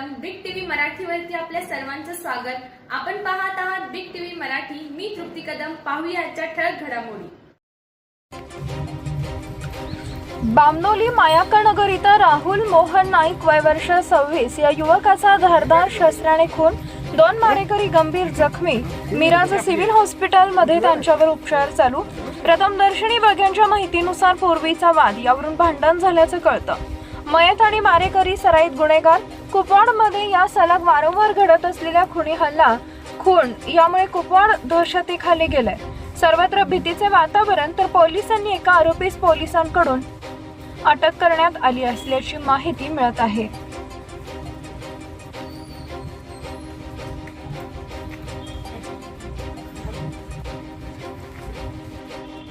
मराठीवरती आपल्या सर्वांचं स्वागत. आपण पाहत आहात बिग टीव्ही मराठी. मी तृप्ती कदम. पाहूया आजच्या ठळक घडामोडी. बामनोली मायाकानगर इथं राहुल मोहन नाईक वय वर्ष सव्वीस या युवकाचा धारदार शस्त्राने खून. दोन मारेकरी गंभीर जखमी. मिराज सिव्हिल हॉस्पिटलमध्ये त्यांच्यावर उपचार चालू. प्रथमदर्शनी बघ्यांच्या माहितीनुसार पूर्वीचा वाद. यावरून भांडण झाल्याचं कळतं. मयत आणि मारेकरी सराईत गुन्हेगार. कुपवाडमध्ये या सलग वारंवार घडत असलेल्या खुनी हल्ला खून यामुळे कुपवाड दहशतीखाली गेलाय. सर्वत्र भीतीचे वातावरण तर पोलिसांनी एका आरोपीस पोलिसांकडून अटक करण्यात आली असल्याची माहिती मिळत आहे.